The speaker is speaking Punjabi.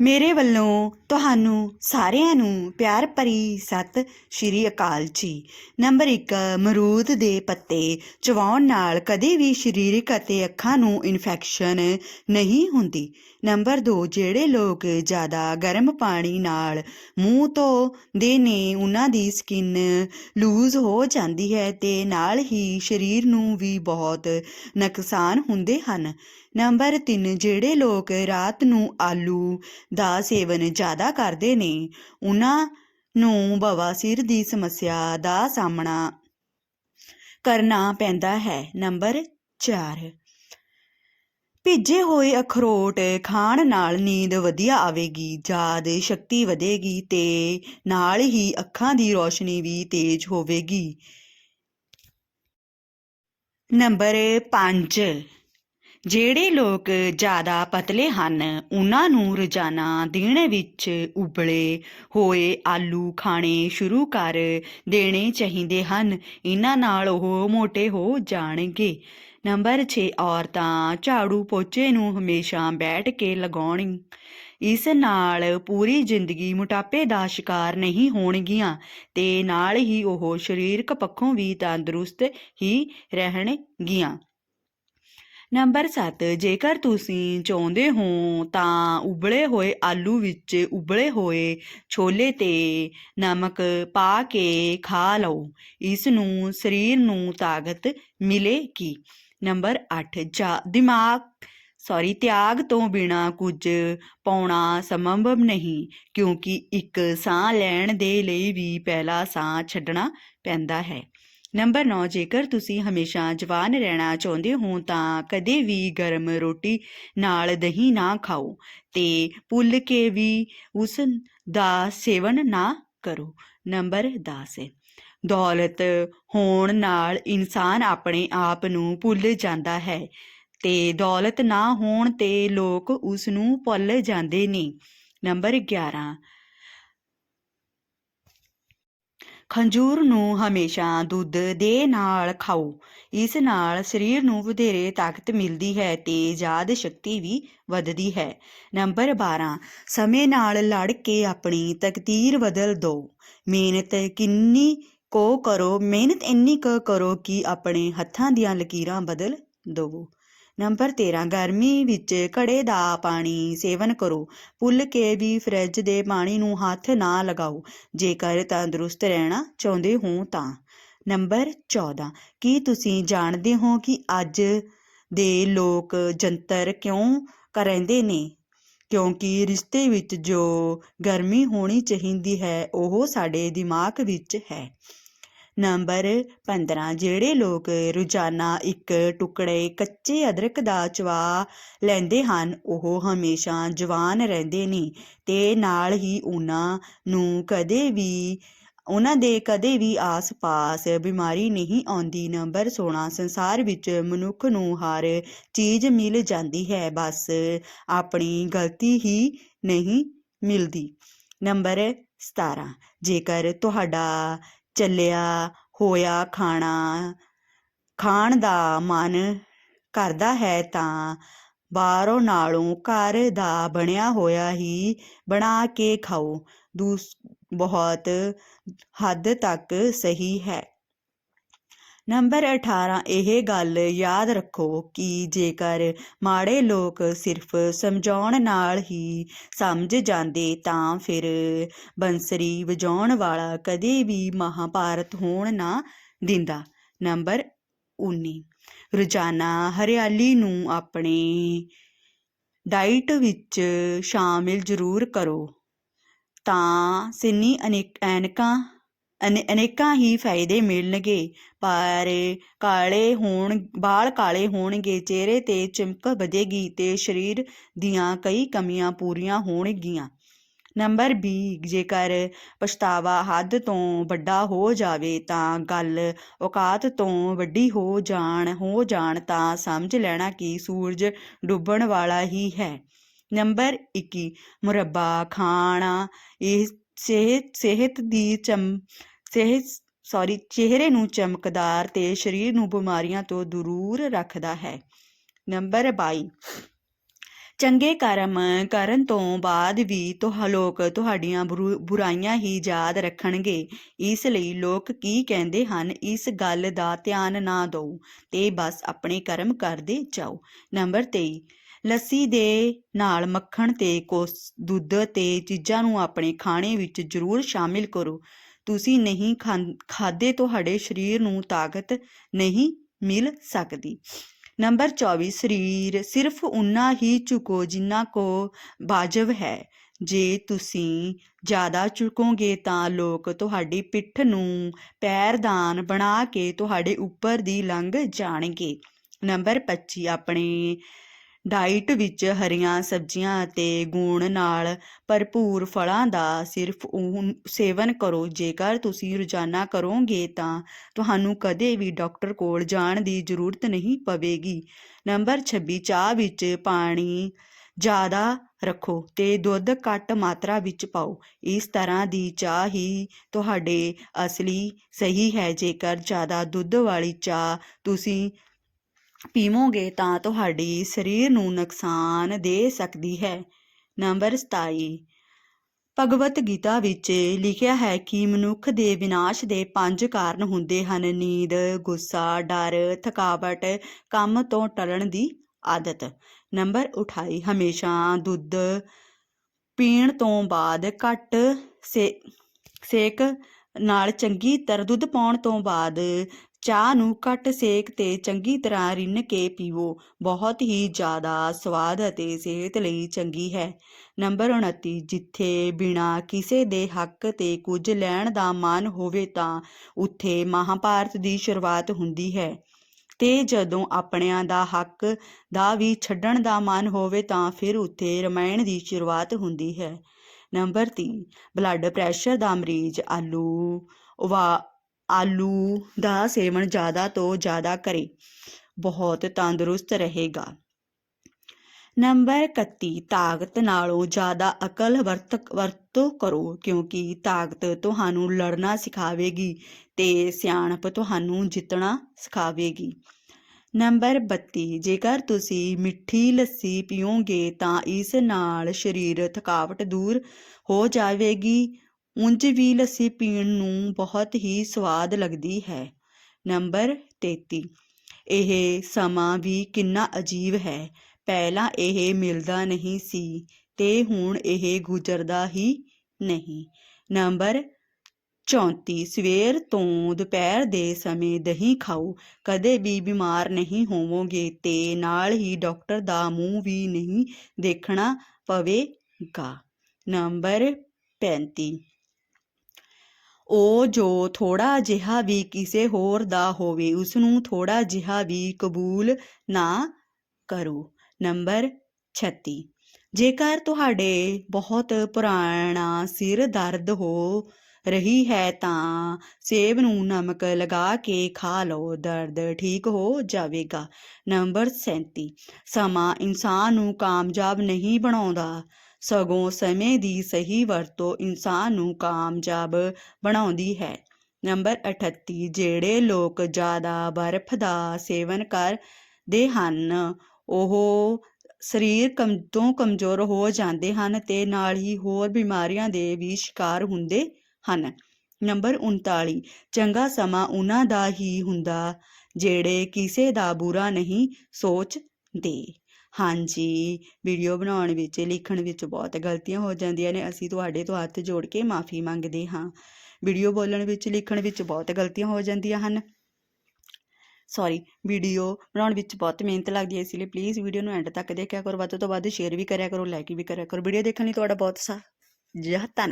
ਮੇਰੇ ਵੱਲੋਂ ਤੁਹਾਨੂੰ ਸਾਰਿਆਂ ਨੂੰ ਪਿਆਰ ਭਰੀ ਸਤਿ ਸ਼੍ਰੀ ਅਕਾਲ ਜੀ। ਨੰਬਰ 1 ਮਰੂਦ ਦੇ ਪੱਤੇ ਚਵਾਉਣ ਨਾਲ ਕਦੇ ਵੀ ਸਰੀਰਕ ਅਤੇ ਅੱਖਾਂ ਨੂੰ ਇਨਫੈਕਸ਼ਨ ਨਹੀਂ ਹੁੰਦੀ। ਨੰਬਰ 2 ਜਿਹੜੇ ਲੋਕ ਜ਼ਿਆਦਾ ਗਰਮ ਪਾਣੀ ਨਾਲ ਮੂੰਹ ਧੋਦੇ ਨੇ, ਉਹਨਾਂ ਦੀ ਸਕਿਨ ਲੂਜ਼ ਹੋ ਜਾਂਦੀ ਹੈ ਤੇ ਨਾਲ ਹੀ ਸਰੀਰ ਨੂੰ ਵੀ ਬਹੁਤ ਨੁਕਸਾਨ ਹੁੰਦੇ ਹਨ। ਨੰਬਰ 3 ਜਿਹੜੇ ਲੋਕ ਰਾਤ ਨੂੰ ਆਲੂ ਦਾ ਸੇਵਨ ਜ਼ਿਆਦਾ ਕਰਦੇ ਨੇ, ਉਹਨਾਂ ਨੂੰ ਬਵਾਸੀਰ ਦੀ ਸਮੱਸਿਆ ਦਾ ਸਾਹਮਣਾ ਕਰਨਾ ਪੈਂਦਾ ਹੈ। ਨੰਬਰ 4 ਭਿੱਜੇ ਹੋਏ ਅਖਰੋਟ ਖਾਣ ਨਾਲ ਨੀਂਦ ਵਧੀਆ ਆਵੇਗੀ ਯਾਦ ਸ਼ਕਤੀ ਵਧੇਗੀ ਤੇ ਨਾਲ ਹੀ ਅੱਖਾਂ ਦੀ ਰੋਸ਼ਨੀ ਵੀ ਤੇਜ਼ ਹੋਵੇਗੀ। ਨੰਬਰ 5 ਜਿਹੜੇ ਲੋਕ ਜ਼ਿਆਦਾ ਪਤਲੇ ਹਨ, ਉਹਨਾਂ ਨੂੰ ਰੋਜ਼ਾਨਾ ਦਿਨ ਵਿੱਚ ਉਬਲੇ ਹੋਏ ਆਲੂ ਖਾਣੇ ਸ਼ੁਰੂ ਕਰ ਦੇਣੇ ਚਾਹੀਦੇ ਹਨ। ਇਹਨਾਂ ਨਾਲ ਉਹ ਮੋਟੇ ਹੋ ਜਾਣਗੇ। ਨੰਬਰ 6 ਔਰਤਾਂ ਝਾੜੂ ਪੋਚੇ ਨੂੰ ਹਮੇਸ਼ਾ ਬੈਠ ਕੇ ਲਗਾਉਣ। ਇਸ ਨਾਲ ਪੂਰੀ ਜ਼ਿੰਦਗੀ ਮੋਟਾਪੇ ਦਾ ਸ਼ਿਕਾਰ ਨਹੀਂ ਹੋਣਗੀਆਂ ਤੇ ਨਾਲ ਹੀ ਉਹ ਸਰੀਰਕ ਪੱਖੋਂ ਵੀ ਤੰਦਰੁਸਤ ਹੀ ਰਹਿਣਗੀਆਂ। ਨੰਬਰ 7 ਜੇਕਰ ਤੁਸੀਂ ਚਾਹੁੰਦੇ ਹੋ ਤਾਂ ਉਬਲੇ ਹੋਏ ਆਲੂ ਵਿੱਚ ਉਬਲੇ ਹੋਏ ਛੋਲੇ ਤੇ ਨਮਕ ਪਾ ਕੇ ਖਾ ਲਓ। ਇਸ ਨੂੰ ਸਰੀਰ ਨੂੰ ਤਾਕਤ ਮਿਲੇਗੀ। ਨੰਬਰ 8 ਜਾ, ਦਿਮਾਗ। ਸੌਰੀ, ਤਿਆਗ ਤੋਂ ਬਿਨਾ ਕੁਝ ਪਾਉਣਾ ਸੰਭਵ ਨਹੀਂ, ਕਿਉਂਕਿ ਇੱਕ ਸਾਹ ਲੈਣ ਦੇ ਲਈ ਵੀ ਪਹਿਲਾ ਸਾਹ ਛੱਡਣਾ ਪੈਂਦਾ ਹੈ। ਨੰਬਰ 9 ਜੇਕਰ ਤੁਸੀਂ ਹਮੇਸ਼ਾ ਜਵਾਨ ਰਹਿਣਾ ਚਾਹੁੰਦੇ ਹੋ, ਤਾਂ ਕਦੇ ਵੀ ਗਰਮ ਰੋਟੀ ਨਾਲ ਦਹੀਂ ਨਾ ਖਾਓ ਤੇ ਭੁੱਲ ਕੇ ਵੀ ਉਸ ਦਾ ਸੇਵਨ ਨਾ ਕਰੋ। ਨੰਬਰ 10 ਦੌਲਤ ਹੋਣ ਨਾਲ ਇਨਸਾਨ ਆਪਣੇ ਆਪ ਨੂੰ ਭੁੱਲ ਜਾਂਦਾ ਹੈ ਤੇ ਦੌਲਤ ਨਾ ਹੋਣ ਤੇ ਲੋਕ ਉਸ ਨੂੰ ਭੁੱਲ ਜਾਂਦੇ ਨੇ। ਨੰਬਰ 11 ਖੰਜੂਰ ਨੂੰ ਹਮੇਸ਼ਾ ਦੁੱਧ ਦੇ ਨਾਲ ਖਾਓ। ਇਸ ਨਾਲ ਸਰੀਰ ਨੂੰ ਵਧੇਰੇ ਤਾਕਤ ਮਿਲਦੀ ਹੈ ਤੇ ਯਾਦ ਸ਼ਕਤੀ ਵੀ ਵੱਧਦੀ ਹੈ। ਨੰਬਰ 12 ਸਮੇਂ ਨਾਲ ਲੜ ਕੇ ਆਪਣੀ ਤਕਦੀਰ ਬਦਲ ਦਿਓ ਮਿਹਨਤ ਕਿੰਨੀ ਕੋ ਕਰੋ, ਮਿਹਨਤ ਇੰਨੀ ਕੁ ਕਰੋ ਕਿ ਆਪਣੇ ਹੱਥਾਂ ਦੀਆਂ ਲਕੀਰਾਂ ਬਦਲ ਦਵੋ। ਨੰਬਰ 13 ਗਰਮੀ ਵਿੱਚ ਘੜੇ ਦਾ ਪਾਣੀ ਸੇਵਨ ਕਰੋ। ਭੁੱਲ ਕੇ ਵੀ ਫਰਿੱਜ ਦੇ ਪਾਣੀ ਨੂੰ ਹੱਥ ਨਾ ਲਗਾਓ। ਜੇਕਰ ਤੰਦਰੁਸਤ ਰਹਿਣਾ ਚਾਹੁੰਦੇ ਹੋ ਤਾਂ। ਨੰਬਰ 14 ਕੀ ਤੁਸੀਂ ਜਾਣਦੇ ਹੋ ਕਿ ਅੱਜ ਦੇ ਲੋਕ ਜੰਤਰ ਕਿਉਂ ਕਰਾਂਦੇ ਨੇ? ਕਿਉਂਕਿ ਰਿਸ਼ਤੇ ਵਿੱਚ ਜੋ ਗਰਮੀ ਹੋਣੀ ਚਾਹੀਦੀ ਹੈ, ਉਹ ਸਾਡੇ ਦਿਮਾਗ ਵਿੱਚ ਹੈ। ਨੰਬਰ 15 ਜਿਹੜੇ ਲੋਕ ਰੋਜ਼ਾਨਾ ਇੱਕ ਟੁਕੜੇ ਕੱਚੇ ਅਦਰਕ ਦਾ ਚਵਾ ਲੈਂਦੇ ਹਨ, ਉਹ ਹਮੇਸ਼ਾ ਜਵਾਨ ਰਹਿੰਦੇ ਨੇ ਤੇ ਨਾਲ ਹੀ ਉਹਨਾਂ ਨੂੰ ਕਦੇ ਵੀ, ਉਹਨਾਂ ਦੇ ਕਦੇ ਵੀ ਆਸ-ਪਾਸ ਬਿਮਾਰੀ ਨਹੀਂ ਆਉਂਦੀ। ਨੰਬਰ 16 ਸੰਸਾਰ ਵਿੱਚ ਮਨੁੱਖ ਨੂੰ ਹਰ ਚੀਜ਼ ਮਿਲ ਜਾਂਦੀ ਹੈ, ਬਸ ਆਪਣੀ ਗਲਤੀ ਹੀ ਨਹੀਂ ਮਿਲਦੀ। ਨੰਬਰ 17 ਜੇਕਰ ਤੁਹਾਡਾ ਚੱਲਿਆ, ਹੋਇਆ ਖਾਣਾ। ਖਾਣ ਦਾ ਮਨ ਕਰਦਾ ਹੈ ਤਾਂ, ਬਾਹਰੋਂ ਨਾਲੋਂ ਘਰ ਦਾ ਬਣਿਆ ਹੋਇਆ ਹੀ ਬਣਾ ਕੇ ਖਾਓ। ਦੂਸ, ਬਹੁਤ ਹੱਦ ਤੱਕ ਸਹੀ ਹੈ। ਨੰਬਰ 18 ਇਹ ਗੱਲ ਯਾਦ ਰੱਖੋ ਕਿ ਜੇਕਰ ਮਾੜੇ ਲੋਕ ਸਿਰਫ ਸਮਝਾਉਣ ਨਾਲ ਹੀ ਸਮਝ ਜਾਂਦੇ ਤਾਂ ਫਿਰ ਬੰਸਰੀ ਵਜਾਉਣ ਵਾਲਾ ਕਦੇ ਵੀ ਮਹਾਭਾਰਤ ਹੋਣ ਨਾ ਦਿੰਦਾ। ਨੰਬਰ 19 ਰੋਜ਼ਾਨਾ ਹਰਿਆਲੀ ਨੂੰ ਆਪਣੇ ਡਾਈਟ ਵਿੱਚ ਸ਼ਾਮਿਲ ਜ਼ਰੂਰ ਕਰੋ। ਤਾਂ ਸਿੰਨੀ ਅਨੇਕ ਐਨਕਾਂ ਅਨੇ ਅਨੇਕਾਂ ਹੀ ਫਾਇਦੇ ਮਿਲਣਗੇ। ਪਰ ਕਾਲੇ ਹੋਣ, ਵਾਲ ਕਾਲੇ ਹੋਣਗੇ, ਚਿਹਰੇ ਤੇ ਚਮਕ ਵਧੇਗੀ ਤੇ ਸਰੀਰ ਦੀਆਂ ਕਈ ਕਮੀਆਂ ਪੂਰੀਆਂ ਹੋਣਗੀਆਂ। ਨੰਬਰ 20 ਜੇਕਰ ਪਛਤਾਵਾ ਹੱਦ ਤੋਂ ਵੱਡਾ ਹੋ ਜਾਵੇ ਤਾਂ ਗੱਲ ਔਕਾਤ ਤੋਂ ਵੱਡੀ ਹੋ ਜਾਣ ਹੋ ਜਾਣ ਤਾਂ ਸਮਝ ਲੈਣਾ ਕਿ ਸੂਰਜ ਡੁੱਬਣ ਵਾਲਾ ਹੀ ਹੈ। ਨੰਬਰ 21 ਮੁਰੱਬਾ, ਖਾਣਾ, ਇਹ ਸਿਹਤ ਸਿਹਤ ਦੀ ਚਮ ਸਿਹਤ ਸੌਰੀ ਚਿਹਰੇ ਨੂੰ ਚਮਕਦਾਰ ਤੇ ਸਰੀਰ ਨੂੰ ਬਿਮਾਰੀਆਂ ਤੋਂ ਦੂਰ ਰੱਖਦਾ ਹੈ। ਨੰਬਰ 22 ਚੰਗੇ ਕਰਮ ਕਰਨ ਤੋਂ ਬਾਅਦ ਵੀ ਤੁਹ, ਲੋਕ ਤੁਹਾਡੀਆਂ ਬੁਰਾਈਆਂ ਹੀ ਯਾਦ ਰੱਖਣਗੇ। ਇਸ ਲਈ ਲੋਕ ਕੀ ਕਹਿੰਦੇ ਹਨ, ਇਸ ਗੱਲ ਦਾ ਧਿਆਨ ਨਾ ਦਿਓ ਤੇ ਬਸ ਆਪਣੇ ਕਰਮ ਕਰਦੇ ਜਾਓ। ਨੰਬਰ 23 ਲੱਸੀ ਦੇ ਨਾਲ ਮੱਖਣ ਤੇ ਕੋਸ, ਦੁੱਧ ਤੇ ਚੀਜ਼ਾਂ ਨੂੰ ਆਪਣੇ ਖਾਣੇ ਵਿੱਚ ਜ਼ਰੂਰ ਸ਼ਾਮਿਲ ਕਰੋ। ਤੁਸੀਂ ਨਹੀਂ ਖਾਂ- ਤੁਹਾਡੇ ਸਰੀਰ ਨੂੰ ਤਾਕਤ ਨਹੀਂ ਮਿਲ ਸਕਦੀ। ਨੰਬਰ 24 ਸਰੀਰ ਸਿਰਫ ਉਨਾ ਹੀ ਝੁਕੋ ਜਿੰਨਾ ਕੋ ਵਾਜਬ ਹੈ। ਜੇ ਤੁਸੀਂ ਜ਼ਿਆਦਾ ਝੁਕੋਗੇ ਤਾਂ ਲੋਕ ਤੁਹਾਡੀ ਪਿੱਠ ਨੂੰ ਪੈਰਦਾਨ ਬਣਾ ਕੇ ਤੁਹਾਡੇ ਉੱਪਰ ਦੀ ਲੰਘ ਜਾਣਗੇ। ਨੰਬਰ 25 ਆਪਣੇ ਡਾਈਟ ਵਿੱਚ ਹਰੀਆਂ ਸਬਜ਼ੀਆਂ ਅਤੇ ਗੁਣ ਨਾਲ ਭਰਪੂਰ ਫਲਾਂ ਦਾ ਸਿਰਫ ਸੇਵਨ ਕਰੋ। ਜੇਕਰ ਤੁਸੀਂ ਰੋਜ਼ਾਨਾ ਕਰੋਗੇ ਤਾਂ ਤੁਹਾਨੂੰ ਕਦੇ ਵੀ ਡਾਕਟਰ ਕੋਲ ਜਾਣ ਦੀ ਜ਼ਰੂਰਤ ਨਹੀਂ ਪਵੇਗੀ। ਨੰਬਰ 26 ਚਾਹ ਵਿੱਚ ਪਾਣੀ ਜ਼ਿਆਦਾ ਰੱਖੋ ਤੇ ਦੁੱਧ ਘੱਟ ਮਾਤਰਾ ਵਿੱਚ ਪਾਓ। ਇਸ ਤਰ੍ਹਾਂ ਦੀ ਚਾਹ ਹੀ ਤੁਹਾਡੇ ਅਸਲੀ ਸਹੀ ਹੈ। ਜੇਕਰ ਜ਼ਿਆਦਾ ਦੁੱਧ ਵਾਲੀ ਚਾਹ ਤੁਸੀਂ ਪੀਵੋਗੇ ਤਾਂ ਤੁਹਾਡੀ ਸਰੀਰ ਨੂੰ ਨੁਕਸਾਨ ਦੇ ਸਕਦੀ ਹੈ। ਨੰਬਰ 27 ਭਗਵਤ ਗੀਤਾ ਵਿੱਚ ਲਿਖਿਆ ਹੈ ਕਿ ਮਨੁੱਖ ਦੇ ਵਿਨਾਸ਼ ਦੇ ਪੰਜ ਕਾਰਨ ਹੁੰਦੇ ਹਨ। ਨੀਂਦ, ਗੁੱਸਾ, ਡਰ, ਥਕਾਵਟ, ਕੰਮ ਤੋਂ ਟਲਣ ਦੀ ਆਦਤ। ਨੰਬਰ 28 ਹਮੇਸ਼ਾ ਦੁੱਧ ਪੀਣ ਤੋਂ ਬਾਅਦ ਘੱਟ ਸੇ ਸੇਕ ਨਾਲ ਚੰਗੀ ਤਰ੍ਹਾਂ ਦੁੱਧ ਪਾਉਣ ਤੋਂ ਬਾਅਦ ਚਾਹ ਨੂੰ ਘੱਟ ਸੇਕ ਤੇ ਚੰਗੀ ਤਰ੍ਹਾਂ ਰਿੰਨ ਕੇ ਪੀਵੋ। ਬਹੁਤ ਹੀ ਜ਼ਿਆਦਾ ਸਵਾਦ ਅਤੇ ਸਿਹਤ ਲਈ ਚੰਗੀ ਹੈ। ਨੰਬਰ 29 ਜਿੱਥੇ ਬਿਨਾ ਕਿਸੇ ਦੇ ਹੱਕ ਤੇ ਕੁਝ ਲੈਣ ਦਾ ਮਨ ਹੋਵੇ ਤਾਂ ਉੱਥੇ ਮਹਾਭਾਰਤ ਦੀ ਸ਼ੁਰੂਆਤ ਹੁੰਦੀ ਹੈ। ਤੇ ਜਦੋਂ ਆਪਣਿਆਂ ਦਾ ਹੱਕ ਦਾ ਵੀ ਛੱਡਣ ਦਾ ਮਨ ਹੋਵੇ ਤਾਂ ਫਿਰ ਉੱਥੇ ਰਮਾਇਣ ਦੀ ਸ਼ੁਰੂਆਤ ਹੁੰਦੀ ਹੈ। ਨੰਬਰ 30 ਬਲੱਡ ਪ੍ਰੈਸ਼ਰ ਦਾ ਮਰੀਜ਼, ਆਲੂ, ਉਵਾ ਆਲੂ ਦਾ ਸੇਵਨ ਜ਼ਿਆਦਾ ਤੋਂ ਜ਼ਿਆਦਾ ਕਰੇ, ਬਹੁਤ ਤੰਦਰੁਸਤ ਰਹੇਗਾ। ਨੰਬਰ 31 ਤਾਕਤ ਨਾਲੋਂ ਜ਼ਿਆਦਾ ਅਕਲ ਵਰਤ, ਵਰਤੋਂ ਕਰੋ, ਕਿਉਂਕਿ ਤਾਕਤ ਤੁਹਾਨੂੰ ਲੜਨਾ ਸਿਖਾਵੇਗੀ ਤੇ ਸਿਆਣਪ ਤੁਹਾਨੂੰ ਜਿੱਤਣਾ ਸਿਖਾਵੇਗੀ। ਨੰਬਰ 32 ਜੇਕਰ ਤੁਸੀਂ ਮਿੱਠੀ ਲੱਸੀ ਪੀਓਗੇ ਤਾਂ ਇਸ ਨਾਲ ਸਰੀਰ ਥਕਾਵਟ ਦੂਰ ਹੋ ਜਾਵੇਗੀ ਉਂਝ ਵੀ ਲੱਸੀ ਪੀਣ ਨੂੰ ਬਹੁਤ ਹੀ ਸਵਾਦ ਲੱਗਦੀ ਹੈ। ਨੰਬਰ 33 ਇਹ ਸਮਾਂ ਵੀ ਕਿੰਨਾ ਅਜੀਬ ਹੈ। ਪਹਿਲਾਂ ਇਹ ਮਿਲਦਾ ਨਹੀਂ ਸੀ ਤੇ ਹੁਣ ਇਹ ਗੁਜ਼ਰਦਾ ਹੀ ਨਹੀਂ। ਨੰਬਰ 34 ਸਵੇਰ ਤੋਂ ਦੁਪਹਿਰ ਦੇ ਸਮੇਂ ਦਹੀਂ ਖਾਓ। ਕਦੇ ਵੀ ਬਿਮਾਰ ਨਹੀਂ ਹੋਵੋਗੇ ਤੇ ਨਾਲ ਹੀ ਡਾਕਟਰ ਦਾ ਮੂੰਹ ਵੀ ਨਹੀਂ ਦੇਖਣਾ ਪਵੇਗਾ। ਨੰਬਰ 35 ਉਹ ਜੋ ਥੋੜਾ ਜਿਹਾ ਵੀ ਕਿਸੇ ਹੋਰ ਦਾ ਹੋਵੇ ਉਸ ਨੂੰ ਥੋੜਾ ਜਿਹਾ ਵੀ ਕਬੂਲ ਨਾ ਕਰੋ। ਨੰਬਰ 36 ਜੇਕਰ ਤੁਹਾਡੇ ਬਹੁਤ ਪੁਰਾਣਾ ਸਿਰ ਦਰਦ ਹੋ ਰਹੀ ਹੈ, ਤਾਂ ਸੇਬ ਨੂੰ ਨਮਕ ਲਗਾ ਕੇ ਖਾ ਲਓ, ਦਰਦ ਠੀਕ ਹੋ ਜਾਵੇਗਾ। ਨੰਬਰ 37 ਸਮਾਂ ਇਨਸਾਨ ਨੂੰ ਕਾਮਯਾਬ ਨਹੀਂ ਬਣਾਉਂਦਾ। ਸਗੋਂ ਸਮੇਂ ਦੀ ਸਹੀ ਵਰਤੋਂ ਇਨਸਾਨ ਨੂੰ ਕਾਮਯਾਬ ਬਣਾਉਂਦੀ ਹੈ। ਨੰਬਰ 38 ਜਿਹੜੇ ਲੋਕ ਜ਼ਿਆਦਾ ਬਰਫ਼ ਦਾ ਸੇਵਨ ਕਰਦੇ ਹਨ, ਉਹ ਸਰੀਰ ਕਮ, ਤੋਂ ਕਮਜ਼ੋਰ ਹੋ ਜਾਂਦੇ ਹਨ ਤੇ ਨਾਲ ਹੀ ਹੋਰ ਬਿਮਾਰੀਆਂ ਦੇ ਵੀ ਸ਼ਿਕਾਰ ਹੁੰਦੇ ਹਨ। ਨੰਬਰ 39 ਚੰਗਾ ਸਮਾਂ ਉਹਨਾਂ ਦਾ ਹੀ ਹੁੰਦਾ ਜਿਹੜੇ ਕਿਸੇ ਦਾ ਬੁਰਾ ਨਹੀਂ ਸੋਚਦੇ। ਹਾਂਜੀ, ਵੀਡੀਓ ਬਣਾਉਣ ਵਿੱਚ, ਲਿਖਣ ਵਿੱਚ ਬਹੁਤ ਗਲਤੀਆਂ ਹੋ ਜਾਂਦੀਆਂ ਨੇ, ਅਸੀਂ ਤੁਹਾਡੇ ਤੋਂ ਹੱਥ ਜੋੜ ਕੇ ਮਾਫੀ ਮੰਗਦੇ ਹਾਂ। ਵੀਡੀਓ ਬੋਲਣ ਵਿੱਚ, ਲਿਖਣ ਵਿੱਚ ਬਹੁਤ ਗਲਤੀਆਂ ਹੋ ਜਾਂਦੀਆਂ ਹਨ। ਸੌਰੀ ਵੀਡੀਓ ਬਣਾਉਣ ਵਿੱਚ ਬਹੁਤ ਮਿਹਨਤ ਲੱਗਦੀ ਹੈ, ਇਸ ਲਈ ਪਲੀਜ਼ ਵੀਡੀਓ ਨੂੰ ਐਂਡ ਤੱਕ ਦੇਖਿਆ ਕਰੋ, ਵੱਧ ਤੋਂ ਵੱਧ ਸ਼ੇਅਰ ਵੀ ਕਰਿਆ ਕਰੋ ਲਾਈਕ ਵੀ ਕਰਿਆ ਕਰੋ, ਵੀਡੀਓ ਦੇਖਣ ਲਈ ਤੁਹਾਡਾ ਬਹੁਤ ਸਾ ਧੰਨ